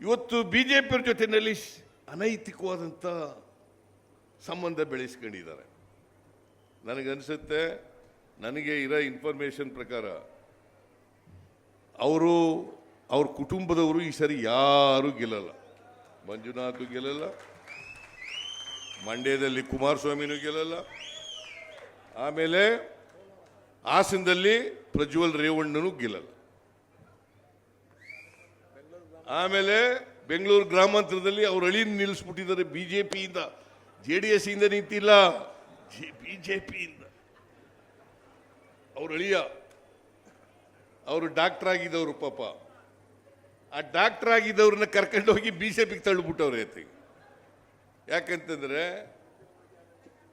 ಇವತ್ತು B J ಪಿಯವ್ರ ಜೊತೆಯಲ್ಲಿ ಅನೈತಿಕವಾದಂಥ ಸಂಬಂಧ ಬೆಳೆಸ್ಕೊಂಡಿದ್ದಾರೆ. ನನಗನ್ಸುತ್ತೆ, ನನಗೆ ಇರೋ ಇನ್ಫಾರ್ಮೇಷನ್ ಪ್ರಕಾರ ಅವರು, ಅವ್ರ ಕುಟುಂಬದವರು ಈ ಸರಿ ಯಾರೂ ಗೆಲ್ಲಲ್ಲ. ಮಂಜುನಾಥ್ ಗೆಲ್ಲಲ್ಲ, ಮಂಡ್ಯದಲ್ಲಿ ಕುಮಾರಸ್ವಾಮಿನೂ ಗೆಲ್ಲಲ್ಲ. ಆಮೇಲೆ ಹಾಸನದಲ್ಲಿ ಪ್ರಜ್ವಲ್ ರೇವಣ್ಣನೂ ಗೆಲ್ಲಲ್ಲ. ಆಮೇಲೆ ಬೆಂಗಳೂರು ಗ್ರಾಮಾಂತರದಲ್ಲಿ ಅವ್ರ ಅಳಿ ನಿಲ್ಲಿಸ್ಬಿಟ್ಟಿದ್ದಾರೆ ಬಿ ಜೆ ಡಿ ಎಸ್ ಇಂದ ನಿಂತಿಲ್ಲ ಪಿಯಿಂದ ಅವ್ರ ಅಳಿಯ. ಅವರು ಡಾಕ್ಟರ್ ಆಗಿದ್ದವರು ಪಾಪ. ಆ ಡಾಕ್ಟರ್ ಆಗಿದ್ದವ್ರನ್ನ ಕರ್ಕೊಂಡು ಹೋಗಿ ಬಿಜೆಪಿಗೆ ತಳ್ಳಿಬಿಟ್ಟವ್ರೆ ಅತ್ತಿಗೆ ಯಾಕಂತಂದರೆ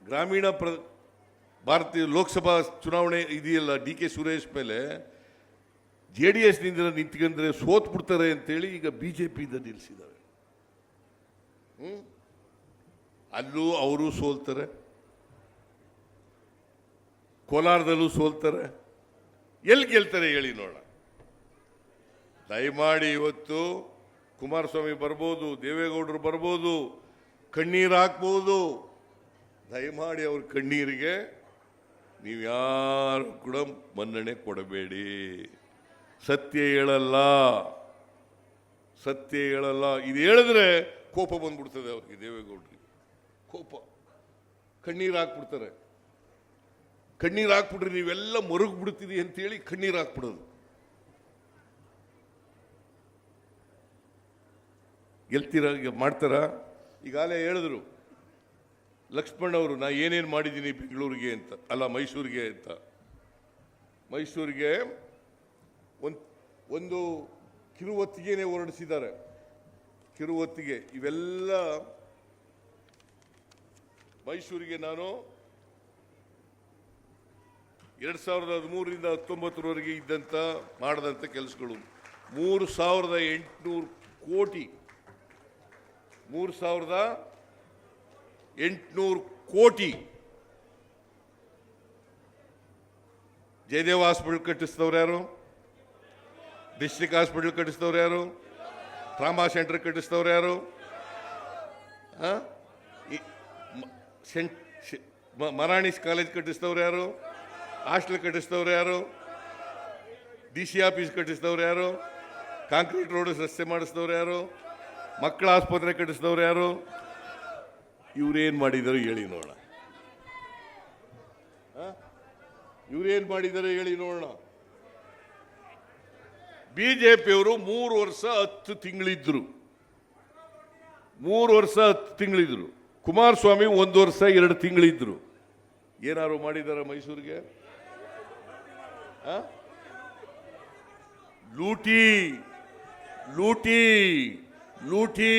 ಗ್ರಾಮೀಣ ಪ್ರ, ಭಾರತೀಯ ಲೋಕಸಭಾ ಚುನಾವಣೆ ಇದೆಯಲ್ಲ, ಡಿ ಕೆ ಸುರೇಶ್ ಮೇಲೆ ಜೆ ಡಿ ಎಸ್ನಿಂದ ನಿಂತ್ಕೊಂಡ್ರೆ ಸೋತ್ ಬಿಡ್ತಾರೆ ಅಂತೇಳಿ ಈಗ ಬಿ ಜೆ ಪಿಯಿಂದ ನಿಲ್ಲಿಸಿದ್ದಾರೆ? ಅಲ್ಲೂ ಅವರು ಸೋಲ್ತಾರೆ. ಕೋಲಾರದಲ್ಲೂ ಸೋಲ್ತಾರೆ. ಎಲ್ಲಿ ಗೆಲ್ತಾರೆ ಹೇಳಿ ನೋಡ ದಯಮಾಡಿ ಇವತ್ತು ಕುಮಾರಸ್ವಾಮಿ ಬರ್ಬೋದು, ದೇವೇಗೌಡರು ಬರ್ಬೋದು, ಕಣ್ಣೀರು ಹಾಕ್ಬೋದು. ದಯಮಾಡಿ ಅವ್ರ ಕಣ್ಣೀರಿಗೆ ನೀವು ಯಾರು ಕೂಡ ಮನ್ನಣೆ ಕೊಡಬೇಡಿ. ಸತ್ಯ ಹೇಳಲ್ಲ. ಸತ್ಯ ಹೇಳಲ್ಲ. ಇದು ಹೇಳಿದ್ರೆ ಕೋಪ ಬಂದ್ಬಿಡ್ತದೆ ಅವ್ರಿಗೆ, ದೇವೇಗೌಡರಿಗೆ. ಕೋಪ. ಕಣ್ಣೀರು ಹಾಕ್ಬಿಡ್ತಾರೆ. ಕಣ್ಣೀರು ಹಾಕ್ಬಿಟ್ರೆ ನೀವೆಲ್ಲ ಮರುಗ್ಬಿಡ್ತೀರಿ ಅಂತೇಳಿ ಕಣ್ಣೀರು ಹಾಕ್ಬಿಡೋದು. ಗೆಲ್ತೀರ? ಮಾಡ್ತಾರ? ಈಗಾಗಲೇ ಹೇಳಿದ್ರು. ಲಕ್ಷ್ಮಣ್ ಅವರು, ನಾ ಏನೇನು ಮಾಡಿದ್ದೀನಿ ಬೆಂಗಳೂರಿಗೆ ಅಂತ, ಅಲ್ಲ ಮೈಸೂರಿಗೆ ಅಂತ. ಮೈಸೂರಿಗೆ ಒಂದು ಒಂದು ಕಿರುವತ್ತಿಗೆನೆ ಹೊರಡಿಸಿದ್ದಾರೆ. ಕಿರುವತ್ತಿಗೆ ಇವೆಲ್ಲ ಮೈಸೂರಿಗೆ ನಾನು ಎರಡ್ ಸಾವಿರದ ಹದಿಮೂರರಿಂದ ಹತ್ತೊಂಬತ್ತರವರೆಗೆ ಇದ್ದಂಥ ಮಾಡಿದಂಥ ಕೆಲಸಗಳು. ಮೂರು ಸಾವಿರದ ಎಂಟುನೂರು ಕೋಟಿ. ಮೂರು ಸಾವಿರದ ಎಂಟುನೂರು ಕೋಟಿ. ಜಯದೇವ ಹಾಸ್ಪಿಟಲ್ ಕಟ್ಟಿಸಿದವ್ರು ಯಾರು? ಡಿಸ್ಟ್ರಿಕ್ಟ್ ಹಾಸ್ಪಿಟಲ್ ಕಟ್ಟಿಸಿದವ್ರು ಯಾರು? ಟ್ರಾಮಾ ಸೆಂಟರ್ ಕಟ್ಟಿಸಿದವ್ರು ಯಾರು? ಸೆಂಟ್ ಮರಾಣಿಸ್ ಕಾಲೇಜ್ ಕಟ್ಟಿಸಿದವ್ರು ಯಾರು? ಹಾಸ್ಟೆಲ್ ಕಟ್ಟಿಸಿದವ್ರು ಯಾರು? ಡಿ ಸಿ ಆಫೀಸ್ ಕಟ್ಟಿಸಿದವ್ರು ಯಾರು? ಕಾಂಕ್ರೀಟ್ ರೋಡ್ ರಸ್ತೆ ಮಾಡಿಸಿದವ್ರು ಯಾರು? ಮಕ್ಕಳ ಆಸ್ಪತ್ರೆ ಕಟ್ಟಿಸಿದವ್ರು ಯಾರು? ಇವರೇನು ಮಾಡಿದರು ಹೇಳಿ ನೋಡೋಣ. ಇವರೇನು ಮಾಡಿದ್ದಾರೆ ಹೇಳಿ ನೋಡೋಣ. ಬಿಜೆಪಿಯವರು ಮೂರು ವರ್ಷ ಹತ್ತು ತಿಂಗಳಿದ್ರು. ಮೂರು ವರ್ಷ ಹತ್ತು ತಿಂಗಳಿದ್ರು. ಕುಮಾರಸ್ವಾಮಿ ಒಂದು ವರ್ಷ ಎರಡು ತಿಂಗಳಿದ್ರು. ಏನಾರು ಮಾಡಿದಾರ ಮೈಸೂರಿಗೆ? ಲೂಟಿ ಲೂಟಿ ಲೂಟಿ.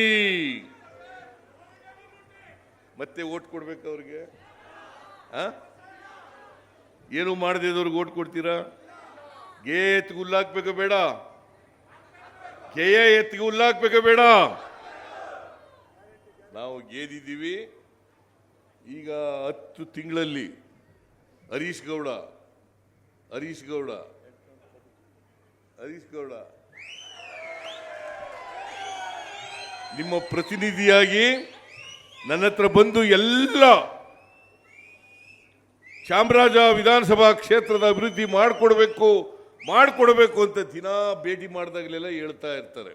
ಮತ್ತೆ ಓಟ್ ಕೊಡ್ಬೇಕು ಅವ್ರಿಗೆ? ಏನು ಮಾಡದಿದ್ದವ್ರಿಗೆ ಓಟ್ ಕೊಡ್ತೀರಾ? ಗೆ ಎತ್ತಿಗೆ ಬೇಡ. ಕೆಯ ಎತ್ತಿಗೆ ಹುಲ್ಲಾಕ್ಬೇಕು ಬೇಡ. ನಾವು ಗೆದ್ದಿದ್ದೀವಿ. ಈಗ ಹತ್ತು ತಿಂಗಳಲ್ಲಿ ಹರೀಶ್ ಗೌಡ ಹರೀಶ್ ಗೌಡ ಹರೀಶ್ ಗೌಡ. ನಿಮ್ಮ ಪ್ರತಿನಿಧಿಯಾಗಿ ನನ್ನ ಹತ್ರ ಬಂದು ಎಲ್ಲ ಚಾಮರಾಜ ವಿಧಾನಸಭಾ ಕ್ಷೇತ್ರದ ಅಭಿವೃದ್ಧಿ ಮಾಡಿಕೊಡ್ಬೇಕು ಮಾಡಿಕೊಡ್ಬೇಕು ಅಂತ ದಿನಾ ಭೇಟಿ ಮಾಡಿದಾಗಲೆಲ್ಲ ಹೇಳ್ತಾ ಇರ್ತಾರೆ.